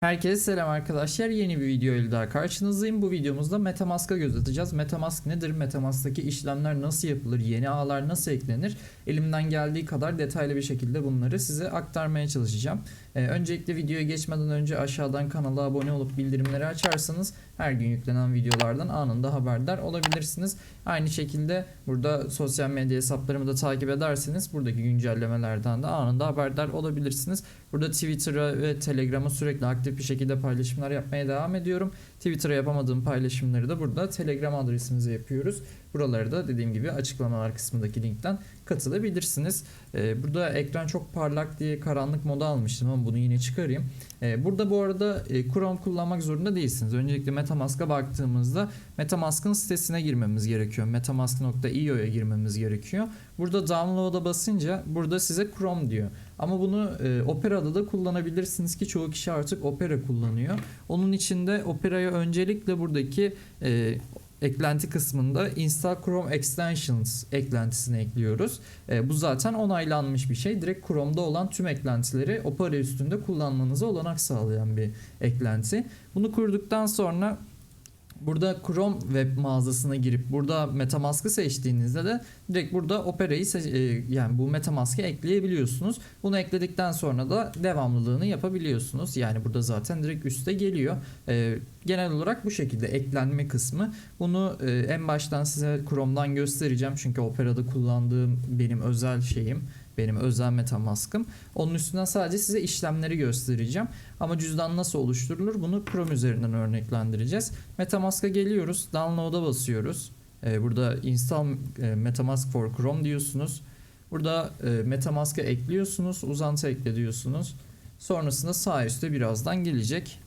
Herkese selam arkadaşlar. Yeni bir video ile daha karşınızdayım. Bu videomuzda Metamask'a göz atacağız. Metamask nedir? Metamask'taki işlemler nasıl yapılır? Yeni ağlar nasıl eklenir? Elimden geldiği kadar detaylı bir şekilde bunları size aktarmaya çalışacağım. Ee, öncelikle videoya geçmeden önce aşağıdan kanala abone olup bildirimleri açarsanız her gün yüklenen videolardan anında haberdar olabilirsiniz. Aynı şekilde burada sosyal medya hesaplarımı da takip ederseniz buradaki güncellemelerden de anında haberdar olabilirsiniz. Burada Twitter'a ve Telegram'a sürekli aktif bir şekilde paylaşımlar yapmaya devam ediyorum. Twitter'a yapamadığım paylaşımları da burada Telegram adresimize yapıyoruz. Buraları da dediğim gibi açıklamalar kısmındaki linkten katılabilirsiniz. Ee, burada ekran çok parlak diye karanlık moda almıştım ama bunu yine çıkarayım. Ee, burada bu arada e, Chrome kullanmak zorunda değilsiniz. Öncelikle Metamask'a baktığımızda Metamask'ın sitesine girmemiz gerekiyor. Metamask.io'ya girmemiz gerekiyor. Burada download'a basınca burada size Chrome diyor. Ama bunu e, Opera'da da kullanabilirsiniz ki çoğu kişi artık Opera kullanıyor. Onun için de Opera'ya öncelikle buradaki e, eklenti kısmında Install Chrome Extensions eklentisini ekliyoruz. E, bu zaten onaylanmış bir şey. Direkt Chrome'da olan tüm eklentileri Opera üstünde kullanmanıza olanak sağlayan bir eklenti. Bunu kurduktan sonra Burada Chrome web mağazasına girip burada MetaMask'ı seçtiğinizde de direkt burada Opera'yı e, yani bu MetaMask'ı ekleyebiliyorsunuz. Bunu ekledikten sonra da devamlılığını yapabiliyorsunuz. Yani burada zaten direkt üste geliyor. E, genel olarak bu şekilde eklenme kısmı. Bunu e, en baştan size Chrome'dan göstereceğim. Çünkü Opera'da kullandığım benim özel şeyim. Benim özel MetaMask'ım. Onun üstünden sadece size işlemleri göstereceğim. Ama cüzdan nasıl oluşturulur bunu Chrome üzerinden örneklendireceğiz. Metamask'a geliyoruz. Download'a basıyoruz. Ee, burada install e, Metamask for Chrome diyorsunuz. Burada e, Metamask'a ekliyorsunuz. Uzantı ekle diyorsunuz. Sonrasında sağ üstte birazdan gelecek.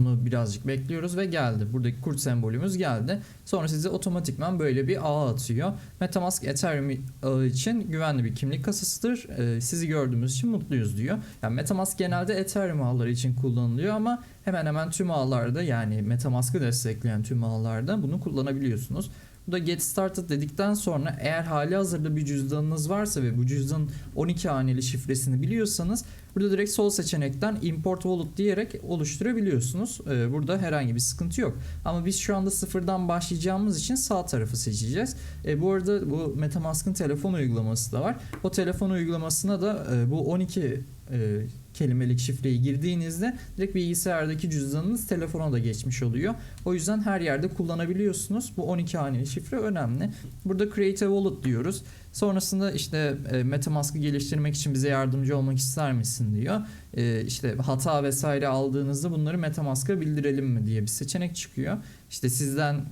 Bunu birazcık bekliyoruz ve geldi. Buradaki kurt sembolümüz geldi. Sonra size otomatikman böyle bir ağ atıyor. Metamask Ethereum ağı için güvenli bir kimlik kasasıdır. Ee, sizi gördüğümüz için mutluyuz diyor. Yani Metamask genelde Ethereum ağları için kullanılıyor ama hemen hemen tüm ağlarda yani Metamask'ı destekleyen tüm ağlarda bunu kullanabiliyorsunuz. Bu da Get Started dedikten sonra eğer hali hazırda bir cüzdanınız varsa ve bu cüzdanın 12 haneli şifresini biliyorsanız burada direkt sol seçenekten Import Wallet diyerek oluşturabiliyorsunuz. Ee, burada herhangi bir sıkıntı yok. Ama biz şu anda sıfırdan başlayacağımız için sağ tarafı seçeceğiz. E, bu arada bu Metamask'ın telefon uygulaması da var. O telefon uygulamasına da e, bu 12 e, kelimelik şifreyi girdiğinizde direkt bilgisayardaki cüzdanınız telefona da geçmiş oluyor. O yüzden her yerde kullanabiliyorsunuz. Bu 12 haneli şifre önemli. Burada Create a Wallet diyoruz. Sonrasında işte e, Metamask'ı geliştirmek için bize yardımcı olmak ister misin diyor. E, işte hata vesaire aldığınızda bunları Metamask'a bildirelim mi diye bir seçenek çıkıyor. İşte sizden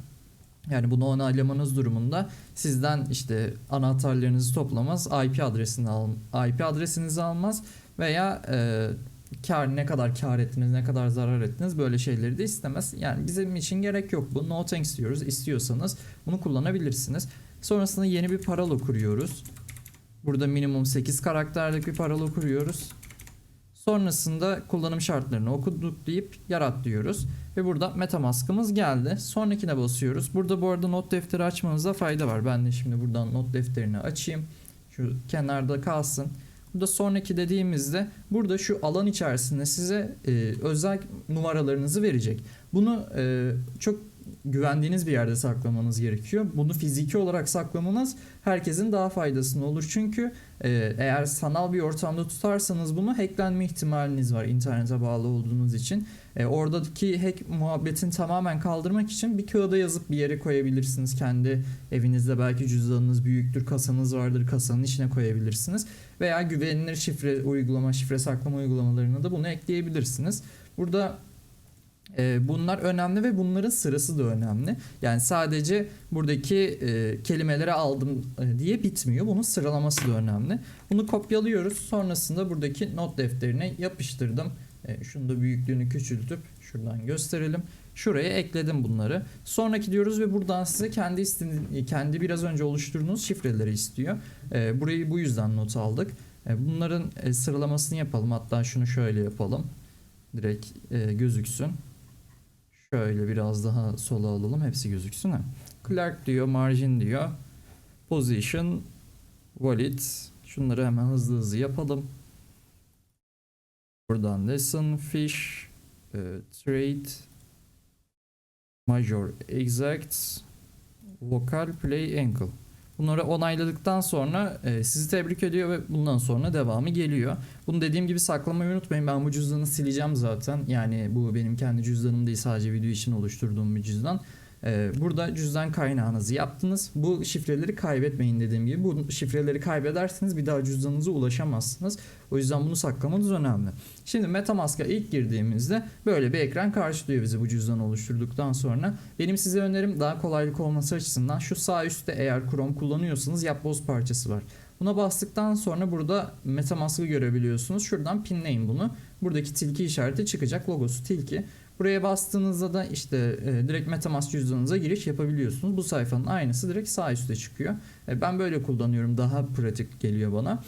yani bunu onaylamanız durumunda sizden işte anahtarlarınızı toplamaz, IP adresini al, IP adresinizi almaz veya e, kar ne kadar kar ettiniz, ne kadar zarar ettiniz böyle şeyleri de istemez. Yani bizim için gerek yok bu. No thanks diyoruz. İstiyorsanız bunu kullanabilirsiniz. Sonrasında yeni bir parola kuruyoruz. Burada minimum 8 karakterlik bir parola kuruyoruz. Sonrasında kullanım şartlarını okuduk deyip yarat diyoruz. Ve burada Metamask'ımız geldi. Sonrakine basıyoruz. Burada bu arada not defteri açmanızda fayda var. Ben de şimdi buradan not defterini açayım. Şu kenarda kalsın. Burada sonraki dediğimizde burada şu alan içerisinde size e, özel numaralarınızı verecek. Bunu e, çok güvendiğiniz bir yerde saklamanız gerekiyor. Bunu fiziki olarak saklamanız herkesin daha faydasına olur. Çünkü e, eğer sanal bir ortamda tutarsanız bunu hacklenme ihtimaliniz var internete bağlı olduğunuz için. E, oradaki hack muhabbetin tamamen kaldırmak için bir kağıda yazıp bir yere koyabilirsiniz. Kendi evinizde belki cüzdanınız büyüktür, kasanız vardır, kasanın içine koyabilirsiniz. Veya güvenilir şifre uygulama, şifre saklama uygulamalarına da bunu ekleyebilirsiniz. Burada e, bunlar önemli ve bunların sırası da önemli. Yani sadece buradaki e, kelimeleri aldım e, diye bitmiyor. Bunun sıralaması da önemli. Bunu kopyalıyoruz. Sonrasında buradaki not defterine yapıştırdım. E, şunu da büyüklüğünü küçültüp şuradan gösterelim. Şuraya ekledim bunları. Sonraki diyoruz ve buradan size kendi istediğiniz, kendi biraz önce oluşturduğunuz şifreleri istiyor. E, burayı bu yüzden not aldık. E, bunların e, sıralamasını yapalım. Hatta şunu şöyle yapalım. Direkt e, gözüksün. Şöyle biraz daha sola alalım. Hepsi gözüksün. ha. Clark diyor, margin diyor. Position, wallet. Şunları hemen hızlı hızlı yapalım. Buradan lesson fish e, trade major exact vocal play ankle. Bunları onayladıktan sonra e, sizi tebrik ediyor ve bundan sonra devamı geliyor. Bunu dediğim gibi saklamayı unutmayın. Ben bu cüzdanı sileceğim zaten. Yani bu benim kendi cüzdanım değil sadece video için oluşturduğum bir cüzdan. E, burada cüzdan kaynağınızı yaptınız. Bu şifreleri kaybetmeyin dediğim gibi. Bu şifreleri kaybederseniz bir daha cüzdanınıza ulaşamazsınız. O yüzden bunu saklamanız önemli. Şimdi Metamask'a ilk girdiğimizde böyle bir ekran karşılıyor bizi bu cüzdanı oluşturduktan sonra. Benim size önerim daha kolaylık olması açısından şu sağ üstte eğer Chrome kullanıyorsanız yapboz parçası var. Buna bastıktan sonra burada Metamask'ı görebiliyorsunuz. Şuradan pinleyin bunu. Buradaki tilki işareti çıkacak. Logosu tilki. Buraya bastığınızda da işte e, direkt Metamask cüzdanınıza giriş yapabiliyorsunuz. Bu sayfanın aynısı direkt sağ üstte çıkıyor. E, ben böyle kullanıyorum. Daha pratik geliyor bana.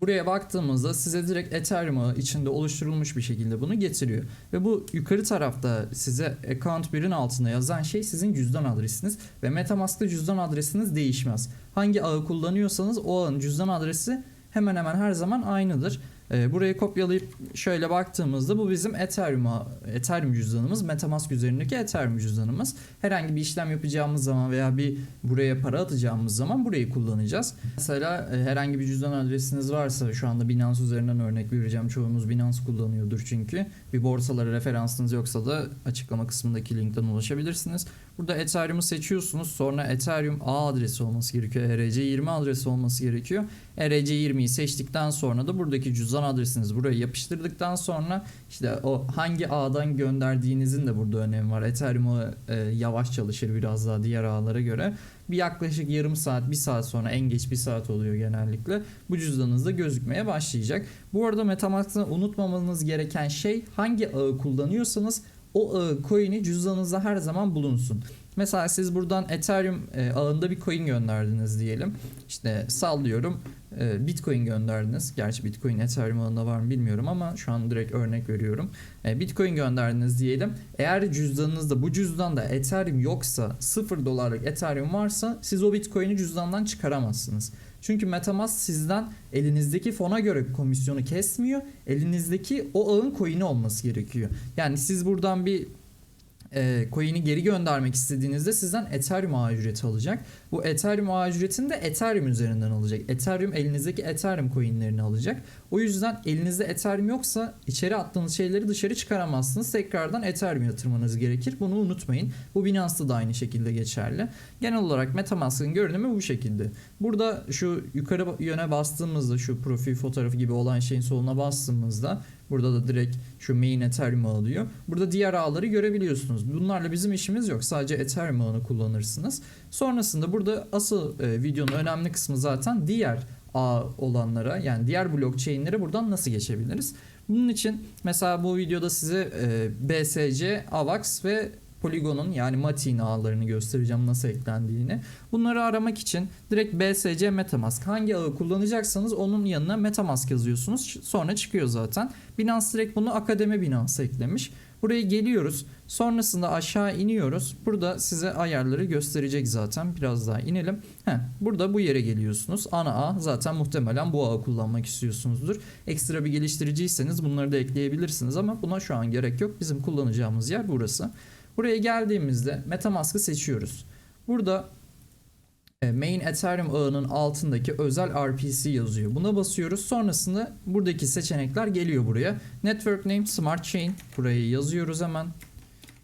Buraya baktığımızda size direkt Ethereum içinde oluşturulmuş bir şekilde bunu getiriyor. Ve bu yukarı tarafta size account 1'in altında yazan şey sizin cüzdan adresiniz. Ve Metamask'ta cüzdan adresiniz değişmez. Hangi ağı kullanıyorsanız o ağın cüzdan adresi hemen hemen her zaman aynıdır. Ee, burayı kopyalayıp şöyle baktığımızda bu bizim Ethereum, Ethereum cüzdanımız. Metamask üzerindeki Ethereum cüzdanımız. Herhangi bir işlem yapacağımız zaman veya bir buraya para atacağımız zaman burayı kullanacağız. Mesela e, herhangi bir cüzdan adresiniz varsa şu anda Binance üzerinden örnek vereceğim. Çoğunuz Binance kullanıyordur çünkü. Bir borsalara referansınız yoksa da açıklama kısmındaki linkten ulaşabilirsiniz. Burada Ethereum'u seçiyorsunuz. Sonra Ethereum ağ adresi olması gerekiyor. ERC20 adresi olması gerekiyor. ERC20'yi seçtikten sonra da buradaki cüzdan adresinizi buraya yapıştırdıktan sonra işte o hangi ağdan gönderdiğinizin de burada önemi var. Ethereum e, yavaş çalışır biraz daha diğer ağlara göre. Bir yaklaşık yarım saat, bir saat sonra en geç bir saat oluyor genellikle. Bu cüzdanınızda gözükmeye başlayacak. Bu arada Metamask'ta unutmamanız gereken şey hangi ağı kullanıyorsanız o ağı coin'i cüzdanınızda her zaman bulunsun. Mesela siz buradan Ethereum e, ağında bir coin gönderdiniz diyelim. İşte sallıyorum e, Bitcoin gönderdiniz. Gerçi Bitcoin Ethereum ağında var mı bilmiyorum ama şu an direkt örnek veriyorum. E, Bitcoin gönderdiniz diyelim. Eğer cüzdanınızda bu cüzdanda Ethereum yoksa 0 dolarlık Ethereum varsa siz o Bitcoin'i cüzdandan çıkaramazsınız. Çünkü Metamask sizden elinizdeki fona göre komisyonu kesmiyor. Elinizdeki o ağın coin'i olması gerekiyor. Yani siz buradan bir e, coin'i geri göndermek istediğinizde sizden Ethereum ağ ücreti alacak. Bu Ethereum ağ ücretini de Ethereum üzerinden alacak. Ethereum elinizdeki Ethereum coin'lerini alacak. O yüzden elinizde Ethereum yoksa içeri attığınız şeyleri dışarı çıkaramazsınız. Tekrardan Ethereum yatırmanız gerekir. Bunu unutmayın. Bu Binance'da da aynı şekilde geçerli. Genel olarak Metamask'ın görünümü bu şekilde. Burada şu yukarı yöne bastığımızda şu profil fotoğrafı gibi olan şeyin soluna bastığımızda Burada da direkt şu main Ethereum ağı diyor. Burada diğer ağları görebiliyorsunuz. Bunlarla bizim işimiz yok. Sadece Ethereum ağını kullanırsınız. Sonrasında burada asıl e, videonun önemli kısmı zaten diğer ağ olanlara yani diğer blockchain'lere buradan nasıl geçebiliriz? Bunun için mesela bu videoda size e, BSC, AVAX ve Polygon'un yani Matin ağlarını göstereceğim nasıl eklendiğini. Bunları aramak için direkt BSC Metamask hangi ağı kullanacaksanız onun yanına Metamask yazıyorsunuz. Sonra çıkıyor zaten. Binance direkt bunu Akademi Binance eklemiş. Buraya geliyoruz. Sonrasında aşağı iniyoruz. Burada size ayarları gösterecek zaten. Biraz daha inelim. Heh, burada bu yere geliyorsunuz. Ana ağ zaten muhtemelen bu ağı kullanmak istiyorsunuzdur. Ekstra bir geliştiriciyseniz bunları da ekleyebilirsiniz ama buna şu an gerek yok. Bizim kullanacağımız yer burası. Buraya geldiğimizde Metamask'ı seçiyoruz. Burada e, main Ethereum ağının altındaki özel RPC yazıyor. Buna basıyoruz. Sonrasında buradaki seçenekler geliyor buraya. Network name Smart Chain. Burayı yazıyoruz hemen.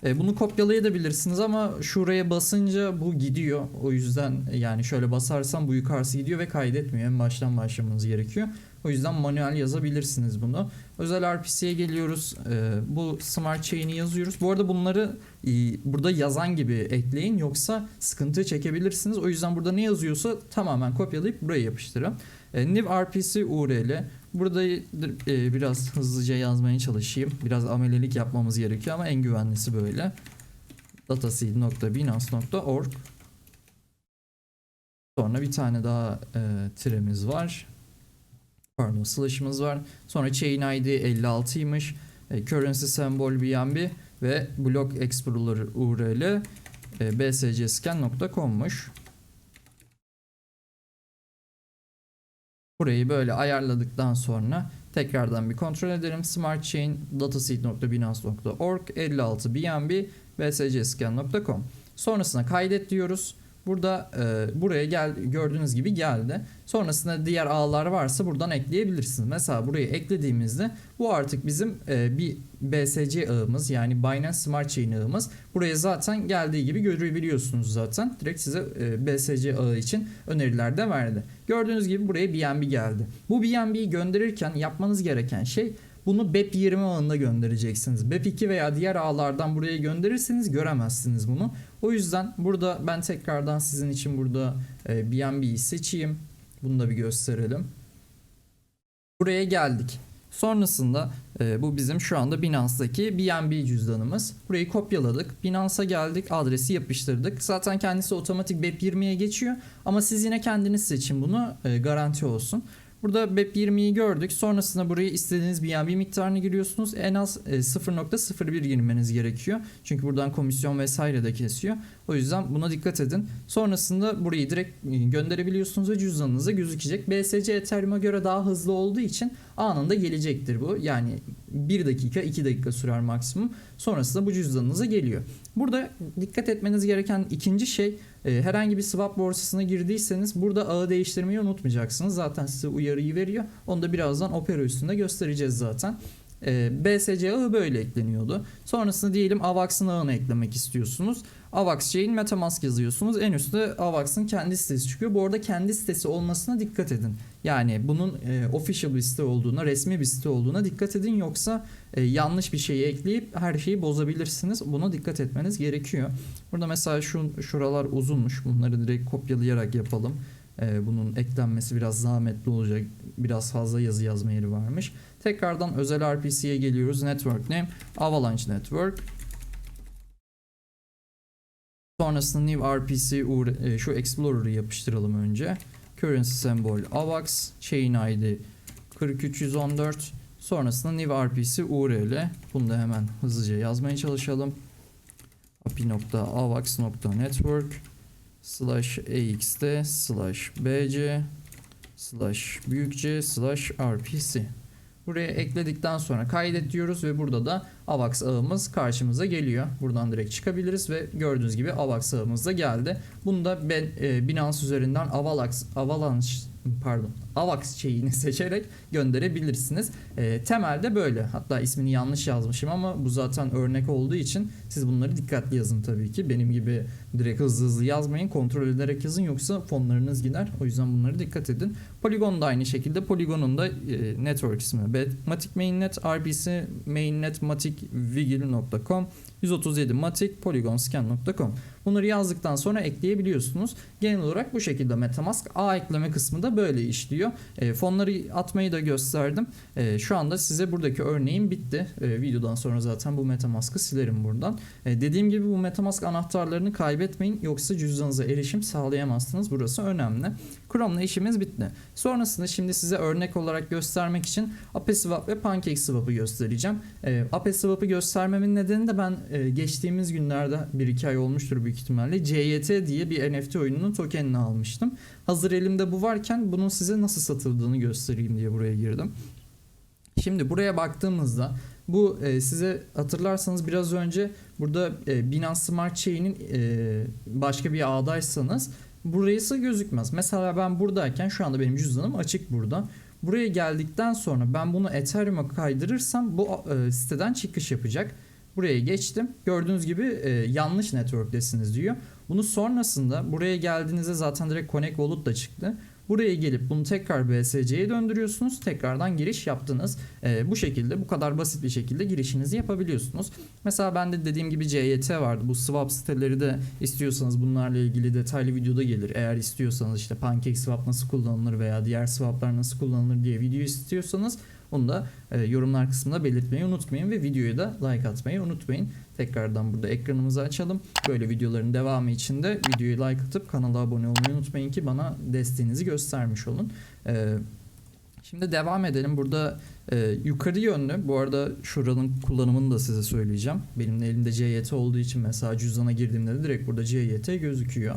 E, Bunu kopyalayabilirsiniz ama şuraya basınca bu gidiyor. O yüzden e, yani şöyle basarsam bu yukarısı gidiyor ve kaydetmiyor. En baştan başlamanız gerekiyor. O yüzden manuel yazabilirsiniz bunu. Özel RPC'ye geliyoruz. E, bu Smart Chain'i yazıyoruz. Bu arada bunları e, burada yazan gibi ekleyin yoksa sıkıntı çekebilirsiniz. O yüzden burada ne yazıyorsa tamamen kopyalayıp buraya yapıştırın. E, New RPC URL. Burada biraz hızlıca yazmaya çalışayım. Biraz amelelik yapmamız gerekiyor ama en güvenlisi böyle. dataseed.binance.org Sonra bir tane daha e, tiremiz var. Pardon slash'ımız var. Sonra chain ID 56'ymış. E, currency symbol BNB ve block explorer URL e, bscscan.com'muş. Burayı böyle ayarladıktan sonra Tekrardan bir kontrol edelim. Smart Chain dataseed.binance.org 56 BNB bscscan.com Sonrasında kaydet diyoruz. Burada e, buraya gel gördüğünüz gibi geldi. Sonrasında diğer ağlar varsa buradan ekleyebilirsiniz. Mesela buraya eklediğimizde bu artık bizim e, bir BSC ağımız yani Binance Smart Chain ağımız. Buraya zaten geldiği gibi görebiliyorsunuz zaten. Direkt size e, BSC ağı için öneriler de verdi. Gördüğünüz gibi buraya BNB geldi. Bu BNB'yi gönderirken yapmanız gereken şey bunu BEP20 ağında göndereceksiniz. BEP2 veya diğer ağlardan buraya gönderirseniz göremezsiniz bunu. O yüzden burada ben tekrardan sizin için burada e, BNB'yi seçeyim. Bunu da bir gösterelim. Buraya geldik. Sonrasında e, bu bizim şu anda Binance'daki BNB cüzdanımız. Burayı kopyaladık. Binance'a geldik. Adresi yapıştırdık. Zaten kendisi otomatik BEP20'ye geçiyor. Ama siz yine kendiniz seçin bunu. e, garanti olsun. Burada BEP20'yi gördük. Sonrasında buraya istediğiniz BNB miktarını giriyorsunuz. En az e, 0.01 girmeniz gerekiyor. Çünkü buradan komisyon vesaire de kesiyor. O yüzden buna dikkat edin. Sonrasında burayı direkt e, gönderebiliyorsunuz ve cüzdanınıza gözükecek. BSC Ethereum'a göre daha hızlı olduğu için anında gelecektir bu. Yani 1 dakika 2 dakika sürer maksimum. Sonrasında bu cüzdanınıza geliyor. Burada dikkat etmeniz gereken ikinci şey e, herhangi bir swap borsasına girdiyseniz burada ağı değiştirmeyi unutmayacaksınız. Zaten size uyarıyı veriyor. Onu da birazdan Opera üstünde göstereceğiz zaten. E, BSC ağı böyle ekleniyordu. Sonrasında diyelim AVAX'ın ağını eklemek istiyorsunuz. AVAX Chain Metamask yazıyorsunuz. En üstte AVAX'ın kendi sitesi çıkıyor. Bu arada kendi sitesi olmasına dikkat edin. Yani bunun e, official bir site olduğuna, resmi bir site olduğuna dikkat edin. Yoksa e, yanlış bir şeyi ekleyip her şeyi bozabilirsiniz. Buna dikkat etmeniz gerekiyor. Burada mesela şu şuralar uzunmuş. Bunları direkt kopyalayarak yapalım. E, bunun eklenmesi biraz zahmetli olacak. Biraz fazla yazı yazma yeri varmış. Tekrardan özel RPC'ye geliyoruz. Network name Avalanche Network. Sonrasında new RPC e, şu Explorer'ı yapıştıralım önce. Currency symbol AVAX, chain ID 40314. Sonrasında new RPC URL. Bunu da hemen hızlıca yazmaya çalışalım. api.avax.network slash axt slash bc slash büyükce slash rpc. Buraya ekledikten sonra kaydet diyoruz ve burada da AVAX ağımız karşımıza geliyor. Buradan direkt çıkabiliriz ve gördüğünüz gibi AVAX ağımız da geldi. Bunu da ben e, Binance üzerinden Avalanche, Avalanche pardon AVAX chain'i seçerek gönderebilirsiniz. E, temelde böyle. Hatta ismini yanlış yazmışım ama bu zaten örnek olduğu için siz bunları dikkatli yazın tabii ki. Benim gibi direkt hızlı hızlı yazmayın. Kontrol ederek yazın yoksa fonlarınız gider. O yüzden bunları dikkat edin. Polygon da aynı şekilde. Polygon'un da e, network ismi. Matic Mainnet, RPC Mainnet, Matic Vigil.com 137 Matic polygonscan.com Bunları yazdıktan sonra ekleyebiliyorsunuz. Genel olarak bu şekilde Metamask ağ ekleme kısmı da böyle işliyor. E, fonları atmayı da gösterdim. E, şu anda size buradaki örneğim bitti. E, videodan sonra zaten bu Metamask'ı silerim buradan. E, dediğim gibi bu Metamask anahtarlarını kaybetmeyin yoksa cüzdanınıza erişim sağlayamazsınız. Burası önemli. Chrome'la işimiz bitti. Sonrasında şimdi size örnek olarak göstermek için AppSwap ve PancakeSwap'ı göstereceğim. E, AppSwap'ı göstermemin nedeni de ben e, geçtiğimiz günlerde 1-2 ay olmuştur büyük ihtimalle CYT diye bir NFT oyununun tokenini almıştım. Hazır elimde bu varken bunun size nasıl satıldığını göstereyim diye buraya girdim. Şimdi buraya baktığımızda bu e, size hatırlarsanız biraz önce burada e, Binance Smart Chain'in e, başka bir ağdaysanız burası gözükmez. Mesela ben buradayken şu anda benim cüzdanım açık burada. Buraya geldikten sonra ben bunu Ethereum'a kaydırırsam bu e, siteden çıkış yapacak. Buraya geçtim. Gördüğünüz gibi e, yanlış network'tesiniz diyor. Bunu sonrasında buraya geldiğinizde zaten direkt Connect Wallet da çıktı. Buraya gelip bunu tekrar BSC'ye döndürüyorsunuz. Tekrardan giriş yaptınız. Ee, bu şekilde bu kadar basit bir şekilde girişinizi yapabiliyorsunuz. Mesela bende dediğim gibi CYT vardı. Bu swap siteleri de istiyorsanız bunlarla ilgili detaylı videoda gelir. Eğer istiyorsanız işte pancake swap nasıl kullanılır veya diğer swaplar nasıl kullanılır diye video istiyorsanız onu da e, yorumlar kısmında belirtmeyi unutmayın ve videoyu da like atmayı unutmayın. Tekrardan burada ekranımızı açalım. Böyle videoların devamı için de videoyu like atıp kanala abone olmayı unutmayın ki bana desteğinizi göstermiş olun. E, şimdi devam edelim. Burada e, yukarı yönlü bu arada şuranın kullanımını da size söyleyeceğim. Benim de elimde CYT olduğu için mesela cüzdana girdiğimde de direkt burada CYT gözüküyor.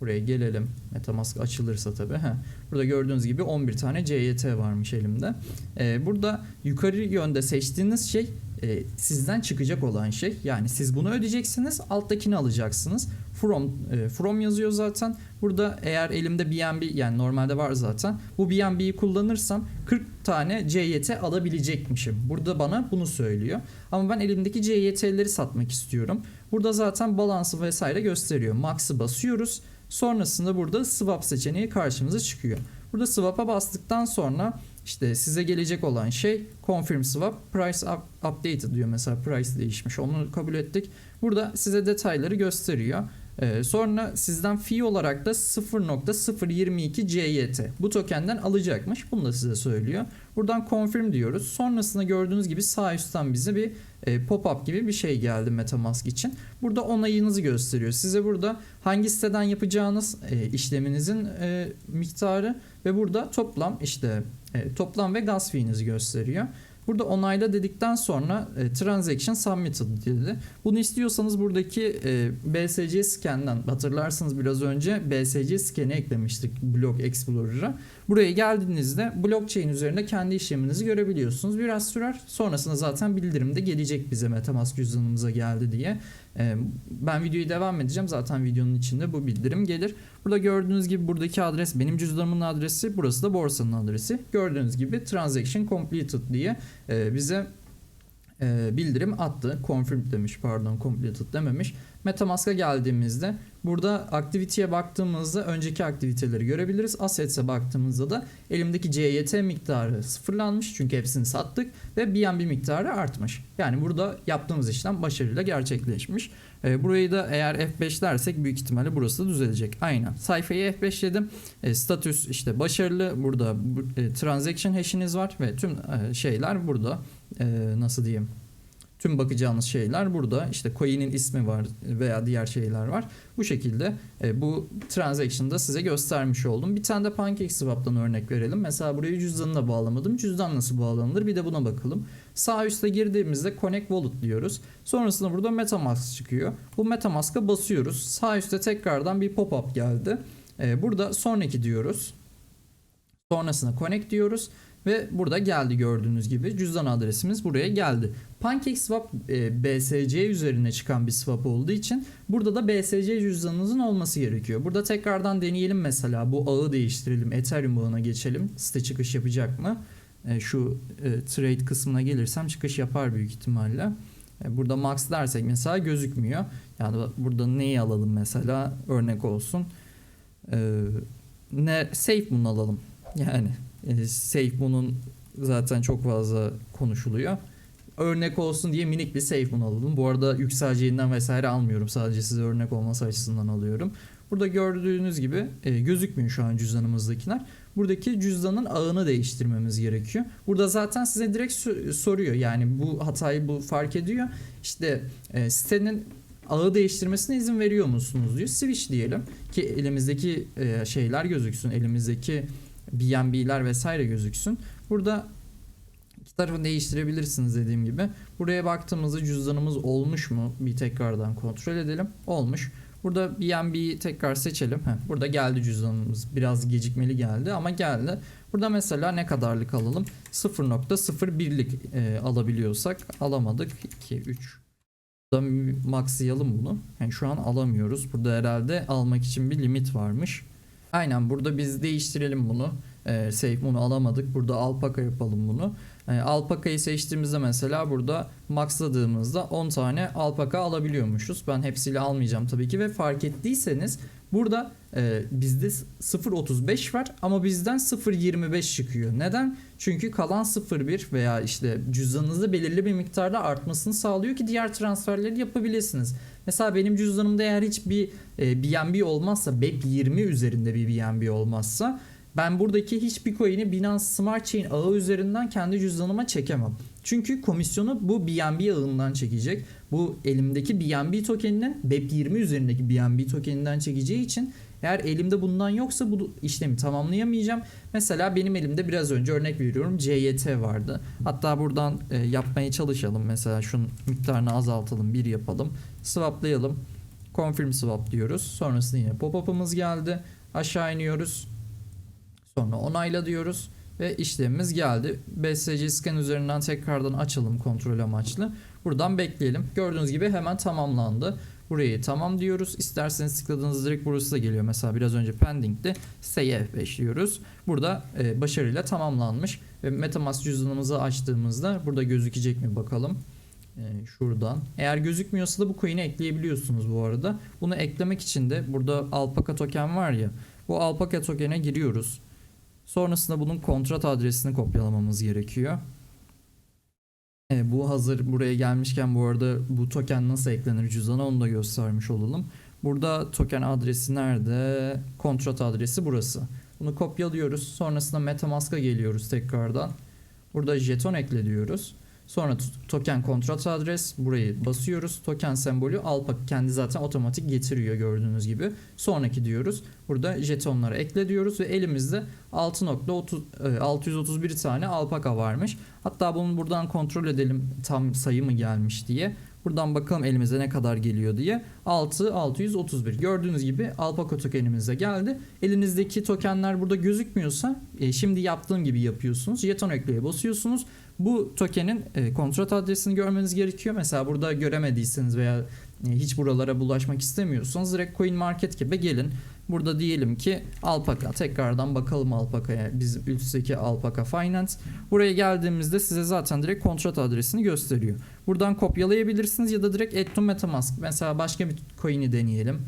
Buraya gelelim. Metamask açılırsa tabii. Heh. Burada gördüğünüz gibi 11 tane CYT varmış elimde. Ee, burada yukarı yönde seçtiğiniz şey e, sizden çıkacak olan şey. Yani siz bunu ödeyeceksiniz, alttakini alacaksınız. From e, from yazıyor zaten. Burada eğer elimde BNB yani normalde var zaten. Bu BNB'yi kullanırsam 40 tane CYT alabilecekmişim. Burada bana bunu söylüyor. Ama ben elimdeki CYT'leri satmak istiyorum. Burada zaten balansı vesaire gösteriyor. Max'ı basıyoruz. Sonrasında burada swap seçeneği karşımıza çıkıyor. Burada swap'a bastıktan sonra işte size gelecek olan şey confirm swap price up, updated diyor mesela price değişmiş onu kabul ettik. Burada size detayları gösteriyor. Ee, sonra sizden fee olarak da 0.022 CYT bu tokenden alacakmış. Bunu da size söylüyor. Buradan confirm diyoruz. Sonrasında gördüğünüz gibi sağ üstten bize bir e, pop-up gibi bir şey geldi MetaMask için. Burada onayınızı gösteriyor. Size burada hangi siteden yapacağınız e, işleminizin e, miktarı ve burada toplam işte e, toplam ve gas fee'nizi gösteriyor. Burada onayla dedikten sonra e, transaction submitted dedi. Bunu istiyorsanız buradaki e, BSC scan'den hatırlarsınız biraz önce BSC scan'i eklemiştik Block Explorer'a. Buraya geldiğinizde blockchain üzerinde kendi işleminizi görebiliyorsunuz. Biraz sürer. Sonrasında zaten bildirim de gelecek bize MetaMask cüzdanımıza geldi diye. E, ben videoyu devam edeceğim. Zaten videonun içinde bu bildirim gelir. Burada gördüğünüz gibi buradaki adres benim cüzdanımın adresi. Burası da borsanın adresi. Gördüğünüz gibi transaction completed diye e, bize e, bildirim attı. Confirm demiş pardon completed dememiş. Metamask'a geldiğimizde burada aktiviteye baktığımızda önceki aktiviteleri görebiliriz. Assets'e baktığımızda da elimdeki CYT miktarı sıfırlanmış çünkü hepsini sattık ve BNB miktarı artmış. Yani burada yaptığımız işlem başarıyla gerçekleşmiş. E, burayı da eğer F5 dersek büyük ihtimalle burası da düzelecek. Aynen. Sayfayı F5 dedim. E, statüs işte başarılı. Burada bu, e, transaction hash'iniz var ve tüm e, şeyler burada. E, nasıl diyeyim? Tüm bakacağınız şeyler burada. İşte coin'in ismi var veya diğer şeyler var. Bu şekilde e, bu transaction'da size göstermiş oldum. Bir tane de PancakeSwap'tan örnek verelim. Mesela burayı cüzdanına bağlamadım. Cüzdan nasıl bağlanılır? Bir de buna bakalım. Sağ üstte girdiğimizde Connect Wallet diyoruz. Sonrasında burada MetaMask çıkıyor. Bu MetaMask'a basıyoruz. Sağ üstte tekrardan bir pop-up geldi. E, burada sonraki diyoruz. Sonrasında Connect diyoruz. Ve burada geldi gördüğünüz gibi cüzdan adresimiz buraya geldi. PancakeSwap e, BSC üzerine çıkan bir swap olduğu için burada da BSC cüzdanınızın olması gerekiyor. Burada tekrardan deneyelim mesela bu ağı değiştirelim. Ethereum ağına geçelim. Site çıkış yapacak mı? E, şu e, trade kısmına gelirsem çıkış yapar büyük ihtimalle. E, burada max dersek mesela gözükmüyor. Yani burada neyi alalım mesela örnek olsun. E, ne SafeMoon alalım. Yani e, SafeMoon'un zaten çok fazla konuşuluyor. Örnek olsun diye minik bir SafeMoon alalım. Bu arada yükseleceğinden vesaire almıyorum. Sadece size örnek olması açısından alıyorum. Burada gördüğünüz gibi e, gözükmüyor şu an cüzdanımızdakiler. Buradaki cüzdanın ağını değiştirmemiz gerekiyor. Burada zaten size direkt so- soruyor. Yani bu hatayı bu fark ediyor. İşte e, sitenin ağı değiştirmesine izin veriyor musunuz diyor. Switch diyelim ki elimizdeki e, şeyler gözüksün. Elimizdeki BNB'ler vesaire gözüksün. Burada iki tarafı değiştirebilirsiniz dediğim gibi. Buraya baktığımızda cüzdanımız olmuş mu? Bir tekrardan kontrol edelim. Olmuş. Burada BNB'yi tekrar seçelim. Heh, burada geldi cüzdanımız. Biraz gecikmeli geldi ama geldi. Burada mesela ne kadarlık alalım? 0.01'lik e, alabiliyorsak alamadık. 2, 3. Burada maxlayalım bunu. Yani şu an alamıyoruz. Burada herhalde almak için bir limit varmış. Aynen burada biz değiştirelim bunu. Ee, Safe bunu alamadık. Burada alpaka yapalım bunu. Ee, alpakayı seçtiğimizde mesela burada maxladığımızda 10 tane alpaka alabiliyormuşuz. Ben hepsiyle almayacağım tabii ki ve fark ettiyseniz burada e, bizde 0.35 var ama bizden 0.25 çıkıyor. Neden? Çünkü kalan 0.1 veya işte cüzdanınızda belirli bir miktarda artmasını sağlıyor ki diğer transferleri yapabilirsiniz. Mesela benim cüzdanımda eğer hiçbir e, BNB olmazsa BEP 20 üzerinde bir BNB olmazsa ben buradaki hiçbir coin'i Binance Smart Chain ağı üzerinden kendi cüzdanıma çekemem. Çünkü komisyonu bu BNB ağından çekecek. Bu elimdeki BNB tokeninin BEP 20 üzerindeki BNB tokeninden çekeceği için eğer elimde bundan yoksa bu işlemi tamamlayamayacağım. Mesela benim elimde biraz önce örnek veriyorum CYT vardı. Hatta buradan e, yapmaya çalışalım. Mesela şunun miktarını azaltalım. Bir yapalım. Swaplayalım. Confirm swap diyoruz. Sonrasında yine pop-up'ımız geldi. Aşağı iniyoruz. Sonra onayla diyoruz ve işlemimiz geldi. BSC scan üzerinden tekrardan açalım kontrol amaçlı. Buradan bekleyelim. Gördüğünüz gibi hemen tamamlandı. Burayı tamam diyoruz. İsterseniz tıkladığınızda direkt burası da geliyor. Mesela biraz önce pending'ti. Save F5 diyoruz. Burada e, başarıyla tamamlanmış. Ve Metamask cüzdanımızı açtığımızda burada gözükecek mi bakalım. E, şuradan. Eğer gözükmüyorsa da bu coin'i ekleyebiliyorsunuz bu arada. Bunu eklemek için de burada Alpaca token var ya. Bu Alpaca token'e giriyoruz. Sonrasında bunun kontrat adresini kopyalamamız gerekiyor. E, bu hazır buraya gelmişken bu arada bu token nasıl eklenir cüzdana onu da göstermiş olalım. Burada token adresi nerede? Kontrat adresi burası. Bunu kopyalıyoruz. Sonrasında Metamask'a geliyoruz tekrardan. Burada jeton ekle diyoruz. Sonra token kontrat adres burayı basıyoruz. Token sembolü Alpaca kendi zaten otomatik getiriyor gördüğünüz gibi. Sonraki diyoruz. Burada jetonları ekle diyoruz ve elimizde 6.30 e, 631 tane Alpaca varmış. Hatta bunu buradan kontrol edelim tam sayı mı gelmiş diye. Buradan bakalım elimize ne kadar geliyor diye. 6 631. Gördüğünüz gibi Alpaca tokenimize geldi. Elinizdeki tokenler burada gözükmüyorsa e, şimdi yaptığım gibi yapıyorsunuz. Jeton ekleye basıyorsunuz. Bu tokenin e, kontrat adresini görmeniz gerekiyor. Mesela burada göremediyseniz veya e, hiç buralara bulaşmak istemiyorsanız direkt Coin Market Cap'e gelin. Burada diyelim ki Alpaca. Tekrardan bakalım Alpaca'ya. Biz üstteki Alpaca Finance. Buraya geldiğimizde size zaten direkt kontrat adresini gösteriyor. Buradan kopyalayabilirsiniz ya da direkt Add to Metamask. Mesela başka bir coin'i deneyelim.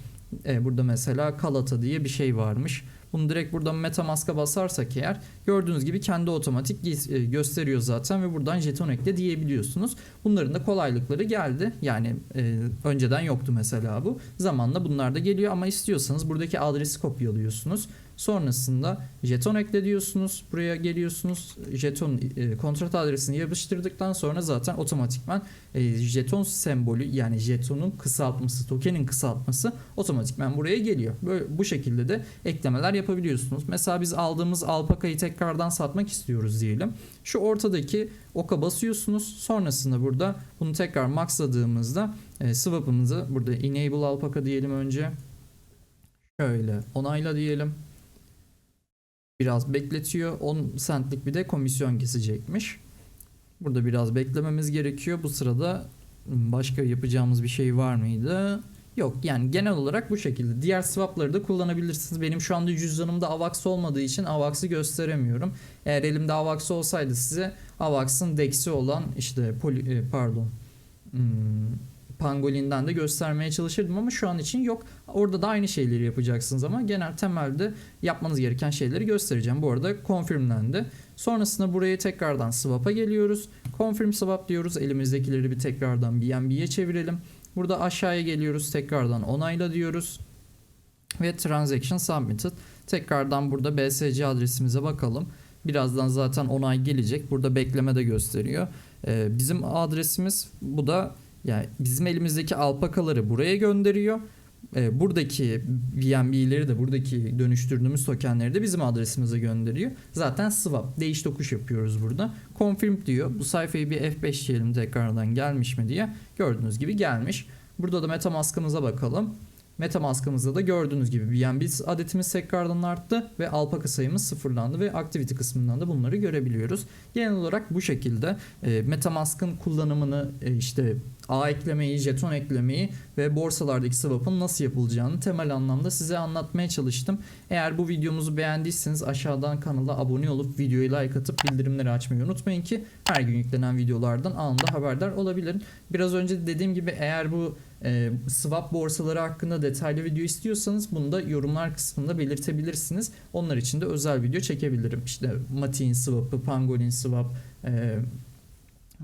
E, burada mesela Kalata diye bir şey varmış. Bunu direkt buradan Metamask'a basarsak eğer gördüğünüz gibi kendi otomatik e, gösteriyor zaten ve buradan jeton ekle diyebiliyorsunuz. Bunların da kolaylıkları geldi. Yani e, önceden yoktu mesela bu. Zamanla bunlar da geliyor ama istiyorsanız buradaki adresi kopyalıyorsunuz. Sonrasında jeton ekle diyorsunuz. Buraya geliyorsunuz. Jeton e, kontrat adresini yapıştırdıktan sonra zaten otomatikman e, jeton sembolü yani jetonun kısaltması, tokenin kısaltması otomatikman buraya geliyor. Böyle bu şekilde de eklemeler yapabiliyorsunuz. Mesela biz aldığımız alpakayı tekrardan satmak istiyoruz diyelim. Şu ortadaki oka basıyorsunuz. Sonrasında burada bunu tekrar maxladığımızda e, swap'ımızı burada enable alpaka diyelim önce. Şöyle onayla diyelim. Biraz bekletiyor. 10 centlik bir de komisyon kesecekmiş. Burada biraz beklememiz gerekiyor. Bu sırada başka yapacağımız bir şey var mıydı? Yok yani genel olarak bu şekilde. Diğer swapları da kullanabilirsiniz. Benim şu anda cüzdanımda AVAX olmadığı için AVAX'ı gösteremiyorum. Eğer elimde AVAX olsaydı size AVAX'ın DEX'i olan işte poli, e, pardon hmm, Pangolin'den de göstermeye çalışırdım ama şu an için yok. Orada da aynı şeyleri yapacaksınız ama genel temelde yapmanız gereken şeyleri göstereceğim. Bu arada confirmlendi. Sonrasında buraya tekrardan swap'a geliyoruz. Confirm swap diyoruz. Elimizdekileri bir tekrardan BNB'ye çevirelim. Burada aşağıya geliyoruz. Tekrardan onayla diyoruz. Ve transaction submitted. Tekrardan burada BSC adresimize bakalım. Birazdan zaten onay gelecek. Burada bekleme de gösteriyor. Ee, bizim adresimiz bu da yani bizim elimizdeki alpakaları buraya gönderiyor. Ee, buradaki BNB'leri de buradaki dönüştürdüğümüz tokenleri de bizim adresimize gönderiyor. Zaten swap değiş tokuş yapıyoruz burada. Confirm diyor. Bu sayfayı bir F5 diyelim tekrardan gelmiş mi diye. Gördüğünüz gibi gelmiş. Burada da Metamask'ımıza bakalım. Metamask'ımızda da gördüğünüz gibi BNB adetimiz tekrardan arttı ve alpaka sayımız sıfırlandı ve activity kısmından da bunları görebiliyoruz. Genel olarak bu şekilde e, Metamask'ın kullanımını e, işte ağ eklemeyi, jeton eklemeyi ve borsalardaki swap'ın nasıl yapılacağını temel anlamda size anlatmaya çalıştım. Eğer bu videomuzu beğendiyseniz aşağıdan kanala abone olup videoyu like atıp bildirimleri açmayı unutmayın ki her gün yüklenen videolardan anında haberdar olabilirim. Biraz önce dediğim gibi eğer bu e, swap borsaları hakkında detaylı video istiyorsanız bunu da yorumlar kısmında belirtebilirsiniz. Onlar için de özel video çekebilirim. İşte Matin swap'ı, Pangolin swap, e,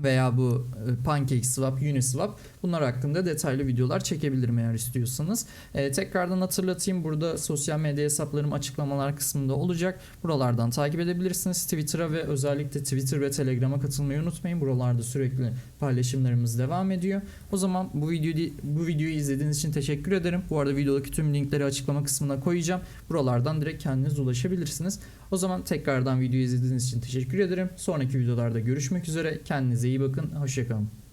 veya bu e, PancakeSwap, Uniswap bunlar hakkında detaylı videolar çekebilirim eğer istiyorsanız. E, tekrardan hatırlatayım burada sosyal medya hesaplarım açıklamalar kısmında olacak. Buralardan takip edebilirsiniz. Twitter'a ve özellikle Twitter ve Telegram'a katılmayı unutmayın. Buralarda sürekli paylaşımlarımız devam ediyor. O zaman bu videoyu bu videoyu izlediğiniz için teşekkür ederim. Bu arada videodaki tüm linkleri açıklama kısmına koyacağım. Buralardan direkt kendiniz ulaşabilirsiniz. O zaman tekrardan videoyu izlediğiniz için teşekkür ederim. Sonraki videolarda görüşmek üzere. Kendinize iyi bakın. Hoşçakalın.